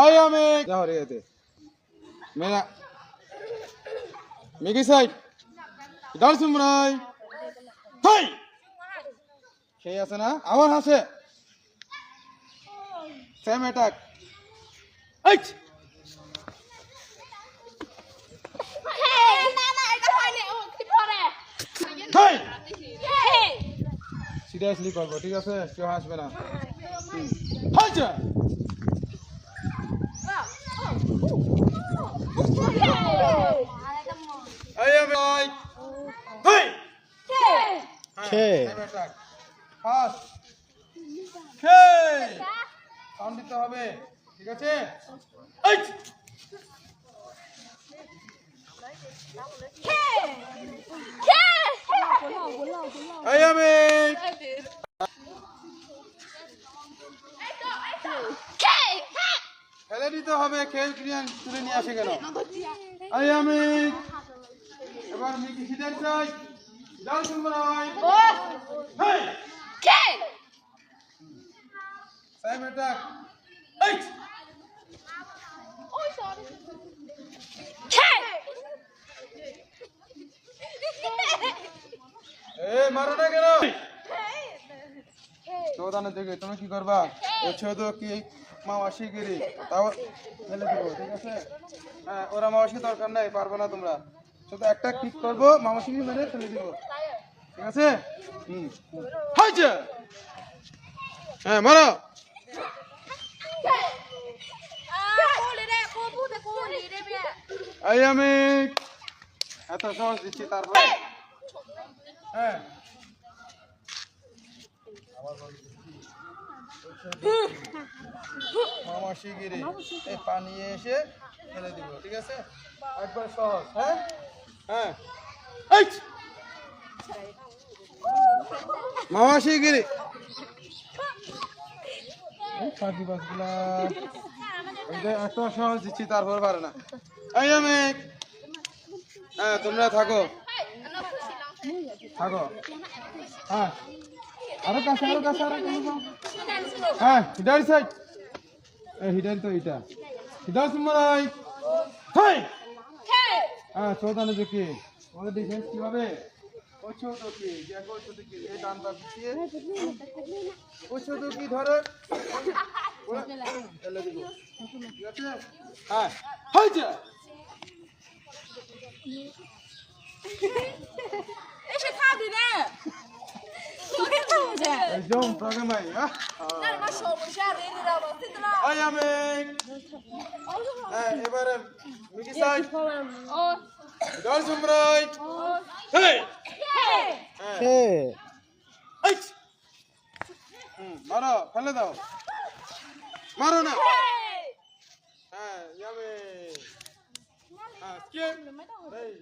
I আমি। রে এতে মেনা মেগি সাইড। ডাল সুমরাই। হাই খেয়ে আছে না? আবার হাসে। সেম অ্যাটাক হাই সিরিয়াসলি করব ঠিক আছে? কেউ হাসবে না। হাইজা এই আমি হাই হাই সাউন্ড দিতে হবে, ঠিক আছে? ফেলে দিতে হবে, খেল ক্রিয়ান তুলে নিয়ে আসে এই আমি। এবার মিকি এ মারো না কেন? চৌদানে দেখে তুমি কি করবা? ও ছেদ কি মাওয়াশি গিরি? তাও ফেলে দেবো ঠিক আছে? হ্যাঁ ওরা মাওয়াশি দরকার নাই পারবে না তোমরা। শুধু একটা ক্লিক করব মাওয়াশি মেরে ফেলে দিব। ঠিক আছে? হুম। হয়েছে! হ্যাঁ মারো! এই আমি এত সহজ দিচ্ছি, তারপরে? হ্যাঁ। মামা শিগিরি এই পানি এসে ফেলে দিব, ঠিক আছে? একবার সহজ হ্যাঁ? হ্যাঁ! মামা শিগিরি পাখি বাসগুলা এই সহজ দিচ্ছি তারপর পারে না। এই আমি। হ্যাঁ তোমরা থাকো। থাকো। হ্যাঁ। আরও কাছে আরও কাছে আরও হ্যাঁ হিডারি সাইড। হিডারি তো এটা হিডারি সুমারাই হাই হ্যাঁ চৌদানে দেখি আমাদের ডিফেন্স কীভাবে? কি? দেখো ছোট কি? এই ডান পা পিছিয়ে ও ছোট কি ধরে। ওরা ফেলে দিব। ঠিক হ্যাঁ। হাই যা এই জম প্রোগ্রাম আই হ্যাঁ আই আমি হ্যাঁ এবারে মিকি সাইড ডাল সুমরাই হেই হ্যাঁ খে। এই! হুম, মারো ফেলে দাও মারো না হ্যাঁ যাবে হ্যাঁ স্কিপ এই